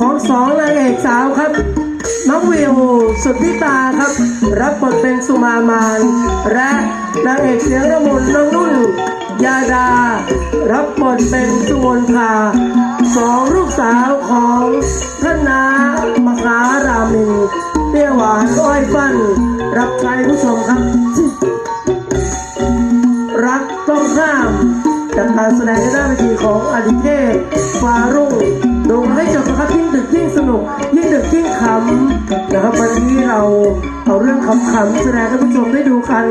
ของสองนางเอกสาวครับ น้องวิวสุทธิตาครับ รับบทเป็นสุมามาน และนางเอกเสียงระมุนน้องนุ่น ยาดา รับบทเป็นสุมนทาสองลูกสาวของท่านนามหารามินเตี้ยหวานอ้อยฟัน รับใช้ผู้ชมครับ การแสดงในด้านเวทีของอดิเทพฟารุ่งดูให้จบนะครับยิ่งดึกยิ่งสนุก ยิ่งดึกยิ่งขำนะครับวันนี้เราเอาเรื่องขำๆแสดงให้ผู้ชมได้ดูกัน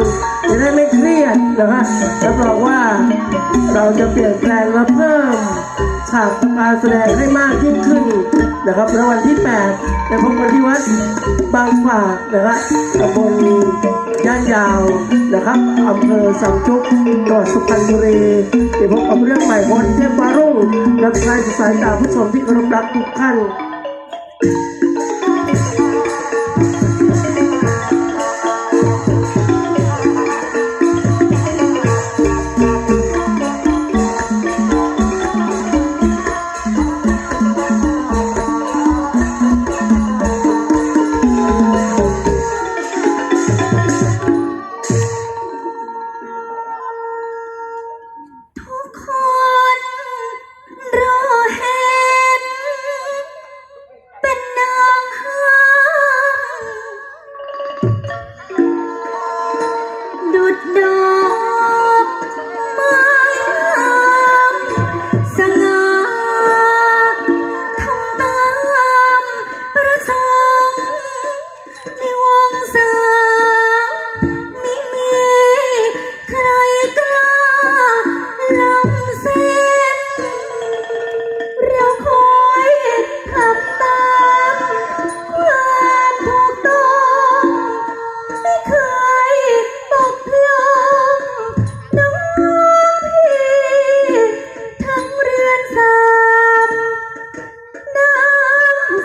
จะได้ไม่เครียดนะฮะรับรองว่าเราจะเปลี่ยนแปลงและเพิ่มฉากการแสดงให้มากยิ่งขึ้นนะครับแล้ววันที่8ในพบกันที่วัดบางฝากนะครับตำบล ย่านยาวนะครับอำเภอสามชุกจังหวัดสุพรรณบุรีไปพบกับเรื่องใหม่คนเทพฟารุ่งรับใช้สายตาผู้ชมที่เคารพรักทุกท่าน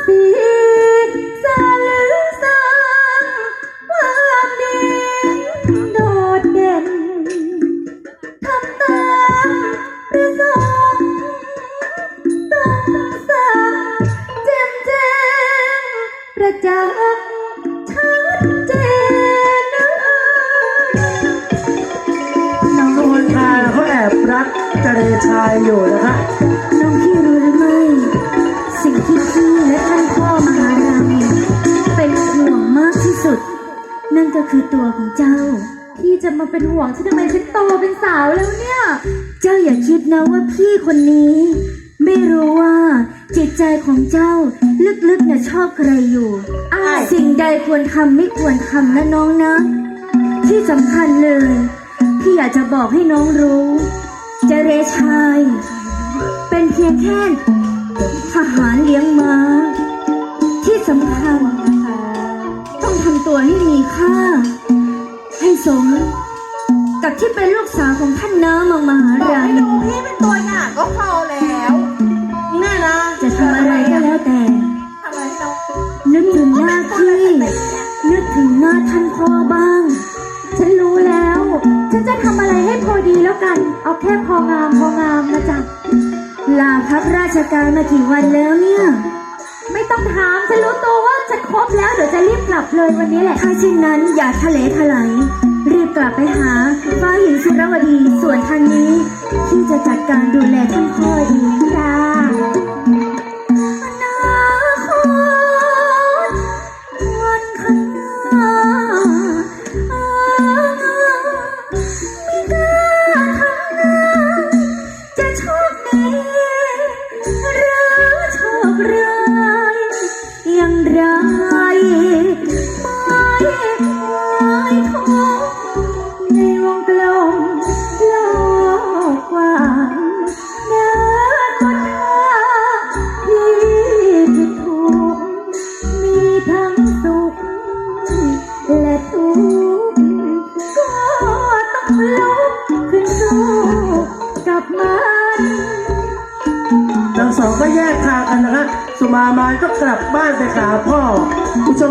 สีสาลือสางความดีโดดเด่นทำตามประสงค์ต้องสั่งแจ่มแจ้งประจักษ์ชัดเจนน้องสุวรรณาเขาแอบรักเจเรชายอยู่นะคะ คือตัวของเจ้า พี่จะมาเป็นห่วงฉันทำไมฉันโตเป็นสาวแล้วเนี่ย เจ้าอย่าคิดนะว่าพี่คนนี้ ไม่รู้ว่าจิตใจของเจ้าลึกๆเนี่ยชอบใครอยู่ สิ่งใดควรทำไม่ควรทำนะน้องนะ ที่สำคัญเลย พี่อยากจะบอกให้น้องรู้เจเรชาย เป็นเพียงแค่ทหารเลี้ยงม้า วให้มีค่า ให้สม กับที่เป็นลูกสาวของท่านน้ามังมหาบอกราให้ณีดูพี่เป็นตัวอย่างก็พอแล้วแน่นะจะทำอะไรก็แล้วแต่ ทำอะไรให้น้องนึกถึงหน้าพี่ นึกถึงหน้าท่านพ่อบ้าง ฉันรู้แล้ว ฉันจะทำอะไรให้พอดีแล้วกัน เอาแค่พองามพองามนะจ๊ะ ลาพักราชการมากี่วันแล้วเนี่ย ไม่ต้องถาม ฉันรู้ตัวว่าจะครบแล้วเดี๋ยว จะรีบกลับเลยวันนี้แหละ ถ้าเช่นนั้นอย่าทะเลทลายรีบกลับไปหาฟ้าหญิงสุรวดีส่วนทางนี้ที่จะจัดการดูแลท่านพ่อ สุมามาก็กลับบ้านไปหาพ่อผู้ชม